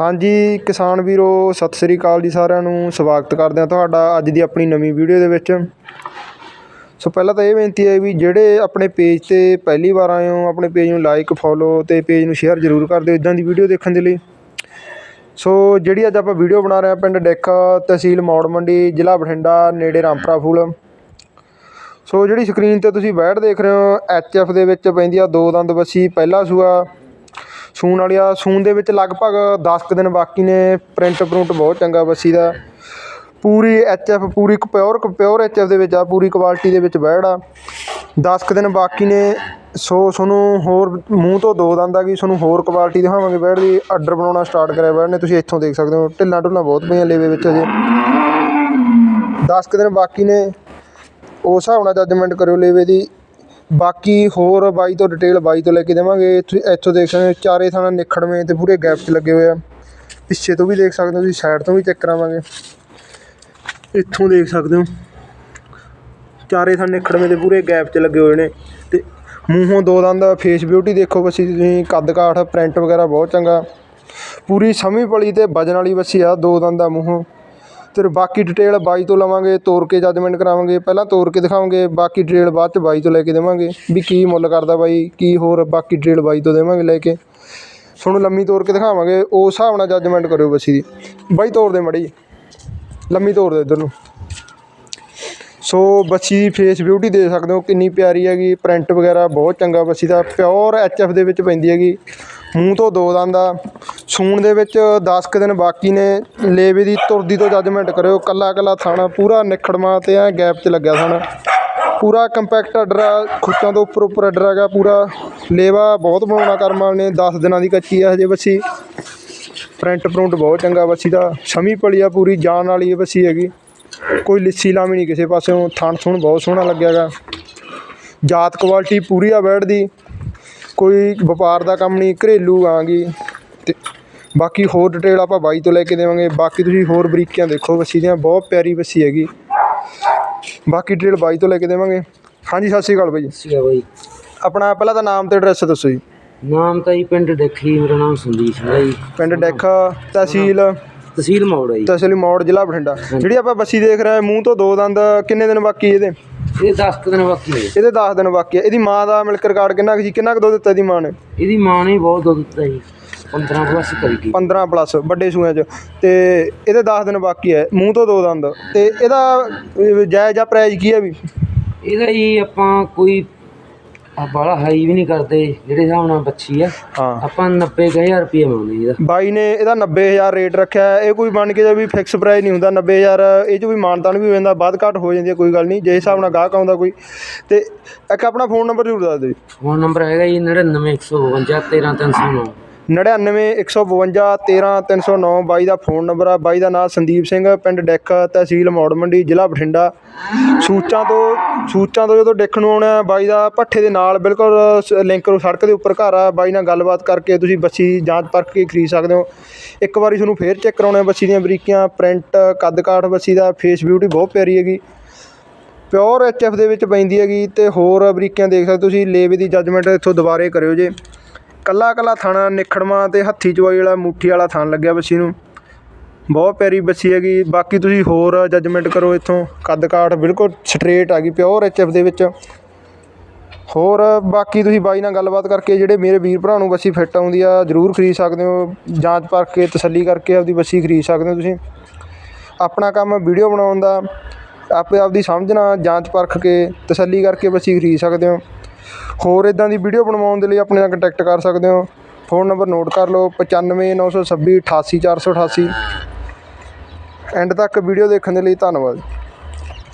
ਹਾਂਜੀ, ਕਿਸਾਨ ਵੀਰੋ, ਸਤਿ ਸ੍ਰੀ ਅਕਾਲ ਜੀ ਸਾਰਿਆਂ ਨੂੰ। ਸਵਾਗਤ ਕਰਦੇ ਹਾਂ ਤੁਹਾਡਾ ਅੱਜ ਦੀ ਆਪਣੀ ਨਵੀਂ ਵੀਡੀਓ ਦੇ ਵਿੱਚ। ਸੋ ਪਹਿਲਾਂ ਤਾਂ ਇਹ ਬੇਨਤੀ ਹੈ ਵੀ ਜਿਹੜੇ ਆਪਣੇ ਪੇਜ ਤੇ ਪਹਿਲੀ ਵਾਰ ਆਏ ਹੋ, ਆਪਣੇ ਪੇਜ ਨੂੰ ਲਾਈਕ ਫੋਲੋ ਤੇ ਪੇਜ ਨੂੰ ਸ਼ੇਅਰ ਜ਼ਰੂਰ ਕਰ ਦਿਓ ਇਦਾਂ ਦੀ ਵੀਡੀਓ ਦੇਖਣ ਦੇ ਲਈ। ਸੋ ਜਿਹੜੀ ਅੱਜ ਆਪਾਂ ਵੀਡੀਓ ਬਣਾ ਰਹੇ ਹਾਂ ਪਿੰਡ ਡੇਕਾ ਤਹਿਸੀਲ ਮੌੜ ਮੰਡੀ, ਜ਼ਿਲ੍ਹਾ ਬਠਿੰਡਾ, ਨੇੜੇ ਰਾਮਪੁਰਾ ਫੂਲ। ਸੋ ਜਿਹੜੀ ਸਕਰੀਨ ਤੇ ਤੁਸੀਂ ਬੈਠ ਦੇਖ ਰਹੇ ਹੋ ਐਫ ਦੇ ਵਿੱਚ ਪੈਂਦੀ ਆ ਦੋ ਦੰਦ ਬੱਸੀ, ਪਹਿਲਾ ਸੂਆ। ਸੂਣ ਵਾਲੀ ਆ, ਸੂਣ ਦੇ ਵਿੱਚ ਲਗਭਗ ਦਸ ਕੁ ਦਿਨ ਬਾਕੀ ਨੇ ਪ੍ਰਿੰਟ ਪ੍ਰਿੰਟ ਬਹੁਤ ਚੰਗਾ ਬੱਸੀ ਦਾ। ਪੂਰੀ ਐਫ ਪੂਰੀ ਪਿਓਰ ਪਿਓਰ ਐਫ ਦੇ ਵਿੱਚ ਆ, ਪੂਰੀ ਕੁਆਲਿਟੀ ਦੇ ਵਿੱਚ ਬੈੜ ਆ। 10 ਕੁ ਦਿਨ ਬਾਕੀ ਨੇ, ਸੋ ਤੁਹਾਨੂੰ ਹੋਰ ਮੂੰਹ ਤੋਂ ਦੋ ਦੰਦ ਆ ਗਈ, ਤੁਹਾਨੂੰ ਹੋਰ ਕੁਆਲਿਟੀ ਦਿਖਾਵਾਂਗੇ ਬੈੜ ਦੀ। ਆਰਡਰ ਬਣਾਉਣਾ ਸਟਾਰਟ ਕਰਿਆ ਬੈੜ ਨੇ, ਤੁਸੀਂ ਇੱਥੋਂ ਦੇਖ ਸਕਦੇ ਹੋ, ਢਿੱਲਾਂ ਢੁੱਲਾਂ ਬਹੁਤ ਪਈਆਂ ਲੇਵੇ ਵਿੱਚ ਅਜੇ। 10 ਕੁ ਦਿਨ ਬਾਕੀ ਨੇ, ਉਸ ਹਿਸਾਬ ਨਾਲ ਜੱਜਮੈਂਟ ਕਰਿਓ ਲੇਵੇ ਦੀ। ਬਾਕੀ ਹੋਰ ਬਾਈ ਤੋਂ ਡਿਟੇਲ ਬਾਈ ਤੋਂ ਲੈ ਕੇ ਦੇਵਾਂਗੇ। ਇੱਥੇ ਇੱਥੋਂ ਦੇਖ ਸਕਦੇ ਹੋ, ਚਾਰੇ ਥਾਣਾ ਨਿਖੜਵੇਂ ਤੇ ਪੂਰੇ ਗੈਪ 'ਚ ਲੱਗੇ ਹੋਏ ਆ। ਪਿੱਛੇ ਤੋਂ ਵੀ ਦੇਖ ਸਕਦੇ ਹੋ, ਤੁਸੀਂ ਸਾਈਡ ਤੋਂ ਵੀ ਚੈੱਕ ਕਰਾਵਾਂਗੇ। ਇੱਥੋਂ ਦੇਖ ਸਕਦੇ ਹੋ, ਚਾਰੇ ਥਾਣੇ ਨਿਖੜਵੇਂ ਦੇ ਪੂਰੇ ਗੈਪ 'ਚ ਲੱਗੇ ਹੋਏ ਨੇ ਤੇ ਮੂੰਹੋਂ ਦੋ ਦੰਦ ਫੇਸ ਬਿਊਟੀ ਦੇਖੋ ਬੱਸੀ ਤੁਸੀਂ, ਕੱਦ ਕਾਠ ਪ੍ਰਿੰਟ ਵਗੈਰਾ ਬਹੁਤ ਚੰਗਾ। ਪੂਰੀ ਸਮੀ ਪਲੀ ਤੇ ਵਜਨ ਵਾਲੀ ਬੱਸੀ ਆ, ਦੋ ਦੰਦ ਦਾ ਮੂੰਹੋਂ। ਤੇ ਬਾਕੀ ਡਿਟੇਲ ਬਾਈ ਤੋਂ ਲਵਾਂਗੇ, ਤੋਰ ਕੇ ਜੱਜਮੈਂਟ ਕਰਾਵਾਂਗੇ, ਪਹਿਲਾਂ ਤੋਰ ਕੇ ਦਿਖਾਵਾਂਗੇ, ਬਾਕੀ ਡਿਟੇਲ ਬਾਅਦ ਚ ਬਾਈ ਤੋਂ ਲੈ ਕੇ ਦੇਵਾਂਗੇ, ਵੀ ਕੀ ਮੁੱਲ ਕਰਦਾ ਬਾਈ, ਕੀ ਹੋਰ ਬਾਕੀ ਡਿਟੇਲ ਬਾਈ ਤੋਂ ਦੇਵਾਂਗੇ ਲੈ ਕੇ। ਤੁਹਾਨੂੰ ਲੰਮੀ ਤੋਰ ਕੇ ਦਿਖਾਵਾਂਗੇ ਉਸ ਹਿਸਾਬ ਨਾਲ ਜੱਜਮੈਂਟ ਕਰਿਓ ਬੱਸੀ ਦੀ। ਬਾਈ ਤੋਰ ਦੇ ਮੜੀ ਲੰਮੀ ਤੋਰ ਦੇ ਇੱਧਰ ਨੂੰ। ਸੋ ਬੱਸੀ ਦੀ ਫੇਸ ਬਿਊਟੀ ਦੇ ਸਕਦੇ ਹੋ, ਕਿੰਨੀ ਪਿਆਰੀ ਹੈਗੀ ਪ੍ਰਿੰਟ ਵਗੈਰਾ ਬਹੁਤ ਚੰਗਾ ਬੱਸੀ ਦਾ ਪਿਓਰ ਐਫ ਦੇ ਵਿੱਚ ਪੈਂਦੀ ਹੈਗੀ। ਮੂੰਹ ਤੋਂ ਦੋ ਦੰਦ ਆ। ਸੂਣ ਦੇ ਵਿੱਚ 10 ਕੁ ਦਿਨ ਬਾਕੀ ਨੇ। ਲੇਵੇ ਦੀ ਤੁਰਦੀ ਤੋਂ ਜੱਜਮੈਂਟ ਕਰਿਓ। ਕੱਲਾ ਕੱਲਾ ਥਾਣਾ ਪੂਰਾ ਨਿਖੜਮਾ ਤੇ ਐ ਗੈਪ 'ਚ ਲੱਗਿਆ ਥਾਣਾ ਪੂਰਾ ਕੰਪੈਕਟ ਆਰਡਰ ਆ। ਤੋਂ ਉੱਪਰ ਉੱਪਰ ਆਰਡਰ ਹੈਗਾ ਪੂਰਾ। ਲੇਵਾ ਬਹੁਤ ਬਣਾਉਣਾ ਕਰਮ ਨੇ। 10 ਦਿਨਾਂ ਦੀ ਕੱਚੀ ਆ ਹਜੇ ਬੱਸੀ ਪ੍ਰਿੰਟ ਪ੍ਰਿੰਟ ਬਹੁਤ ਚੰਗਾ ਬੱਸੀ ਦਾ। ਸਮੀ ਪਲੀ ਆ ਪੂਰੀ ਜਾਨ ਵਾਲੀ ਬੱਸੀ ਹੈਗੀ। ਕੋਈ ਲਿੱਸੀ ਲਾਮੀ ਨਹੀਂ ਕਿਸੇ ਪਾਸਿਓਂ ਥਣ ਥੁਣ ਬਹੁਤ ਸੋਹਣਾ ਲੱਗਿਆਗਾ ਜਾਤ ਕੁਆਲਿਟੀ ਪੂਰੀ ਆ ਬੈਡ ਦੀ। ਕੋਈ ਵਪਾਰ ਦਾ ਕੰਮ ਨਹੀਂ ਘਰੇਲੂ ਆਂਗੀ ਤੇ ਬਾਕੀ ਹੋਰ ਡਿਟੇਲ ਆਪਾਂ ਬਾਈ ਤੋਂ ਲੈ ਕੇ ਦੇਵਾਂਗੇ। ਬਾਕੀ ਤੁਸੀਂ ਹੋਰ ਬਰੀਕੀਆਂ ਦੇਖੋ ਬੱਸੀ ਦੀਆਂ ਬਹੁਤ ਪਿਆਰੀ ਬੱਸੀ ਹੈਗੀ। ਬਾਕੀ ਡਿਟੇਲ ਬਾਈ ਤੋਂ ਲੈ ਕੇ ਦੇਵਾਂਗੇ। ਹਾਂਜੀ ਸਤਿ ਸ਼੍ਰੀ ਅਕਾਲ ਬਾਈ ਸੀਗਾ ਬਾਈ। ਆਪਣਾ ਪਹਿਲਾਂ ਤਾਂ ਨਾਮ ਤੇ ਐਡਰੈਸ ਦੱਸੋ ਜੀ। ਨਾਮ ਤਾਂ ਜੀ ਪਿੰਡ ਦੇਖੀ ਮੇਰਾ ਨਾਮ ਸੰਦੀਪ ਸਿੰਘ ਹੈ ਜੀ। ਪਿੰਡ ਡੈਖ ਤਹਿਸੀਲ? ਤਹਿਸੀਲ ਮੌੜ ਹੈ ਜੀ। ਤਹਿਸੀਲ ਮੌੜ ਜ਼ਿਲ੍ਹਾ ਬਠਿੰਡਾ। ਜਿਹੜੀ ਆਪਾਂ ਬੱਸੀ ਦੇਖ ਰਹੇ ਹਾਂ, ਮੂੰਹ ਤੋਂ ਦੋ ਦੰਦ ਕਿੰਨੇ ਦਿਨ ਬਾਕੀ ਇਹਦੇ? ਇਹ 10 ਕੁ ਦਿਨ ਬਾਕੀ ਇਹਦੇ 10 ਦਿਨ ਬਾਕੀ ਹੈ ਇਹਦੀ ਮਾਂ ਦਾ ਮਿਲਕ ਰਿਕਾਰਡ ਕਿੰਨਾ ਕੁ ਸੀ? ਕਿੰਨਾ ਕੁ ਦੁੱਧ ਦਿੱਤਾ ਇਹਦੀ ਮਾਂ ਨੇ? ਇਹਦੀ ਮਾਂ ਨੇ ਬਹੁਤ ਦੁੱਧ ਦਿੱਤਾ ਜੀ। 15 ਪਲੱਸ ਕਰੀ ਗਈ। 15 ਪਲੱਸ ਵੱਡੇ ਸੂਆਂ 'ਚ। ਤੇ ਇਹਦੇ 10 ਦਿਨ ਬਾਕੀ ਹੈ ਮੂੰਹ ਤੋਂ ਦੋ ਦੰਦ। ਤੇ ਇਹਦਾ ਜਾਇਜ਼ ਜਾਂ ਪ੍ਰਾਈਜ਼ ਕੀ ਹੈ ਵੀ? ਇਹਦਾ ਜੀ ਆਪਾਂ ਕੋਈ ਬਾਲਾ ਹਾਈ ਵੀ ਨਹੀਂ ਕਰਦੇ ਜਿਹੜੇ ਹਿਸਾਬ ਨਾਲ ਬੱਚੀ ਆ ਹਾਂ। ਆਪਾਂ 90000 ਰੁਪਏ ਮੰਗਦੇ ਜੀ ਇਹਦਾ। ਬਾਈ ਨੇ ਇਹਦਾ 90000 ਰੇਟ ਰੱਖਿਆ ਹੈ। ਇਹ ਕੋਈ ਬਣ ਕੇ ਜਾ ਵੀ ਫਿਕਸ ਪ੍ਰਾਈਸ ਨਹੀਂ ਹੁੰਦਾ 90000 ਇਹ 'ਚ ਵੀ ਮਾਨਤਾਨ ਵੀ ਹੋ ਜਾਂਦਾ ਵੱਧ ਘੱਟ ਹੋ ਜਾਂਦੀ ਹੈ ਕੋਈ ਗੱਲ ਨਹੀਂ ਜੇ ਹਿਸਾਬ ਨਾਲ ਗਾਹਕ ਆਉਂਦਾ ਕੋਈ। ਤੇ ਇੱਕ ਆਪਣਾ ਫੋਨ ਨੰਬਰ ਜ਼ਰੂਰ ਦੱਸ ਦਿਓ ਜੀ। ਫੋਨ ਨੰਬਰ ਹੈਗਾ ਜੀ 99152 13309 99 152 13 309 ਬਾਈ ਦਾ ਫੋਨ ਨੰਬਰ ਆ। ਬਾਈ ਦਾ ਨਾਮ ਸੰਦੀਪ ਸਿੰਘ, ਪਿੰਡ ਡੈਕ ਤਹਿਸੀਲ ਮੌੜ ਮੰਡੀ, ਜ਼ਿਲ੍ਹਾ ਬਠਿੰਡਾ। ਸੂਚਾਂ ਤੋਂ ਸੂਚਾਂ ਤੋਂ ਜਦੋਂ ਡਿੱਖ ਨੂੰ ਆਉਣਾ, ਬਾਈ ਦਾ ਭੱਠੇ ਦੇ ਨਾਲ ਬਿਲਕੁਲ ਸ- ਲਿੰਕ ਸੜਕ ਦੇ ਉੱਪਰ ਘਰ ਆ। ਬਾਈ ਨਾਲ ਗੱਲਬਾਤ ਕਰਕੇ ਤੁਸੀਂ ਬੱਸੀ ਜਾਂਚ ਪਰਖ ਕੇ ਖਰੀਦ ਸਕਦੇ ਹੋ। ਇੱਕ ਵਾਰੀ ਤੁਹਾਨੂੰ ਫੇਰ ਚੈੱਕ ਕਰਾਉਣਾ ਬੱਸੀ ਦੀਆਂ ਬਰੀਕੀਆਂ। ਪ੍ਰਿੰਟ ਕੱਦ ਕਾਠ ਬੱਸੀ ਦਾ ਫੇਸ ਬਿਊਟੀ ਬਹੁਤ ਪਿਆਰੀ ਹੈਗੀ। ਪਿਓਰ ਐਫ ਦੇ ਵਿੱਚ ਪੈਂਦੀ ਹੈਗੀ ਤੇ ਹੋਰ ਬਰੀਕੀਆਂ ਦੇਖ ਸਕਦੇ ਤੁਸੀਂ। ਲੇਵੇ ਦੀ ਜੱਜਮੈਂਟ ਇੱਥੋਂ ਦੁਬਾਰੇ ਕਰਿਓ ਜੇ। ਕੱਲਾ ਕੱਲਾ ਥਾਣਾ ਨਿਖੜਮਾ ਤੇ ਹੱਥੀ ਚਵਾਈ ਵਾਲਾ ਮੁੱਠੀ ਵਾਲਾ ਥਾਣ ਲੱਗਿਆ ਬੱਸੀ ਨੂੰ। ਬਹੁਤ ਪਿਆਰੀ ਬੱਸੀ ਹੈਗੀ। ਬਾਕੀ ਤੁਸੀਂ ਹੋਰ ਜੱਜਮੈਂਟ ਕਰੋ ਇੱਥੋਂ। ਕੱਦ ਕਾਠ ਬਿਲਕੁਲ ਸਟਰੇਟ ਆ ਗਈ ਪਿਓਰ ਐਫ ਦੇ ਵਿੱਚ। ਹੋਰ ਬਾਕੀ ਤੁਸੀਂ ਬਾਈ ਨਾਲ ਗੱਲਬਾਤ ਕਰਕੇ ਜਿਹੜੇ ਮੇਰੇ ਵੀਰ ਭਰਾ ਨੂੰ ਬੱਸੀ ਫਿੱਟ ਆਉਂਦੀ ਆ, ਜਰੂਰ ਖਰੀਦ ਸਕਦੇ ਹੋ। ਜਾਂਚ ਪਰਖ ਕੇ ਤਸੱਲੀ ਕਰਕੇ ਆਪਦੀ ਬੱਸੀ ਖਰੀਦ ਸਕਦੇ ਹੋ ਤੁਸੀਂ। ਆਪਣਾ ਕੰਮ ਵੀਡੀਓ ਬਣਾਉਣ ਦਾ, ਆਪੇ ਆਪਦੀ ਸਮਝਣਾ ਜਾਂਚ ਪਰਖ ਕੇ ਤਸੱਲੀ ਕਰਕੇ ਬੱਸੀ ਖਰੀਦ ਸਕਦੇ ਹੋ। ਹੋਰ ਇਦਾਂ ਦੀ ਵੀਡੀਓ ਬਣਵਾਉਣ ਦੇ ਲਈ ਆਪਣੇ ਨਾਲ ਕੰਟੈਕਟ ਕਰ ਸਕਦੇ ਹੋ। ਫੋਨ ਨੰਬਰ ਨੋਟ ਕਰ ਲਓ 95926 88488 ਐਂਡ ਤੱਕ ਵੀਡੀਓ ਦੇਖਣ ਦੇ ਲਈ ਧੰਨਵਾਦ।